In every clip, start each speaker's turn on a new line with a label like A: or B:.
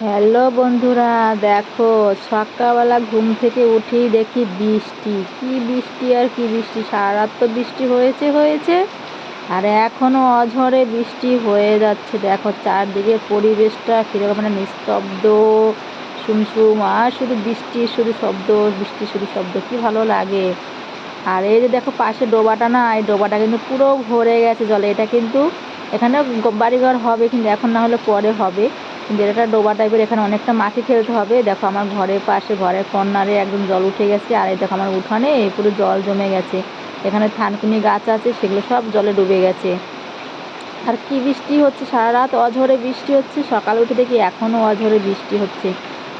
A: Hello বন্ধুরা, দেখো সকালবেলা ঘুম থেকে উঠেই দেখি বৃষ্টি। কি বৃষ্টি আর কি বৃষ্টি? সারা তো বৃষ্টি হয়েছে হয়েছে। আর এখনও অঝরে বৃষ্টি হয়ে যাচ্ছে। দেখো চারদিকে পরিবেশটা কীরকম মানে নিস্তব্ধ শুমশুম আর শুধু বৃষ্টির শুধু শব্দ, বৃষ্টি, শুধু শব্দ। কি ভালো লাগে। আর এই যে দেখো পাশে ডোবাটা না, এই ডোবাটা কিন্তু পুরো ভরে গেছে জলে। এটা কিন্তু এখানে বাড়িঘর হবে কিন্তু এখন না হলে পরে হবে। এটা ডোবা টাইপের এখানে অনেকটা মাটি ফেলতে হবে। দেখো আমার ঘরের পাশে, ঘরের কর্নারে একদম জল উঠে গেছে, আর এই দেখো আমার উঠানে পুরো জল জমে গেছে। এখানে থানকুনি গাছ আছে, সেগুলো সব জলে ডুবে গেছে। আর কি বৃষ্টি হচ্ছে? সারা রাত অঝরে বৃষ্টি হচ্ছে, সকাল উঠে দেখি এখনও অঝরে বৃষ্টি হচ্ছে।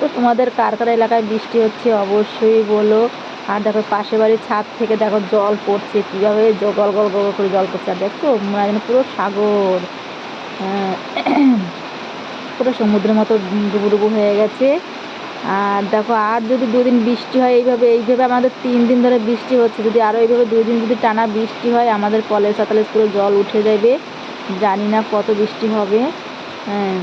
A: তো তোমাদের কার কার এলাকায় বৃষ্টি হচ্ছে অবশ্যই বলো। আর দেখো পাশে বাড়ির ছাদ থেকে দেখো জল পড়ছে, কীভাবে গল গল গল করে জল পড়ছে। আর দেখছ মানে পুরো সাগর। হ্যাঁ। পুরো সমুদ্রের মতো ডুবু ডুবু হয়ে গেছে। আর দেখো, আর যদি দুদিন বৃষ্টি হয়, এইভাবে এইভাবে আমাদের তিন দিন ধরে বৃষ্টি হচ্ছে। যদি আরও এইভাবে দুই দিন যদি টানা বৃষ্টি হয়, আমাদের কলেজ সাতালে পুরো জল উঠে যাবে। জানি না কত বৃষ্টি হবে। হ্যাঁ।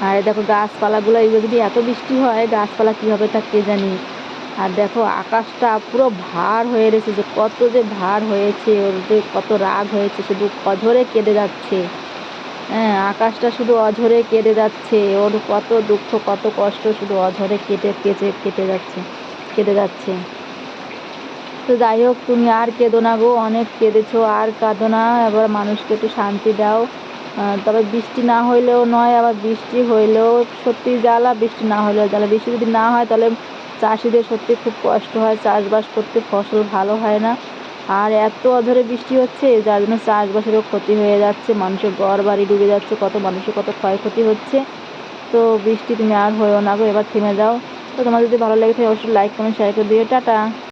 A: আর দেখো, গাছপালাগুলো, এইগুলো যদি এত বৃষ্টি হয়, গাছপালা কী হবে তা কে জানি? আর দেখো, আকাশটা পুরো ভার হয়ে রয়েছে যে, কত যে ভার হয়েছে, ওর যে কত রাগ হয়েছে, শুধু কঝরে কেঁদে যাচ্ছে। হ্যাঁ আকাশটা শুধু অঝরে কেটে যাচ্ছে। ওর কত দুঃখ, কত কষ্ট শুধু অঝরে কেটে কেটে কেটে যাচ্ছে কেটে যাচ্ছে। তো যাই হোক, তুমি আর কেঁদো না গো, অনেক কেঁদেছো, আর কাঁদো না। এবার মানুষকে একটু শান্তি দাও। তবে বৃষ্টি না হইলেও নয়, আবার বৃষ্টি হইলেও সত্যি জ্বালা, বৃষ্টি না হইলেও জ্বালা। বৃষ্টি যদি না হয়, তাহলে চাষিদের সত্যি খুব কষ্ট হয়। চাষবাস করতে ফসল ভালো হয় না। আর এত অধরে বৃষ্টি হচ্ছে, যার জন্য চাষবাসেরও ক্ষতি হয়ে যাচ্ছে, মানুষের ঘর বাড়ি ডুবে যাচ্ছে, কত মানুষের কত ক্ষয়ক্ষতি হচ্ছে। তো বৃষ্টি তুমি আর হয়েও না গো, এবার থেমে যাও। তো তোমার যদি ভালো লেগে থাকে, অবশ্যই লাইক কমেন্ট শেয়ার করে দিও। টাটা!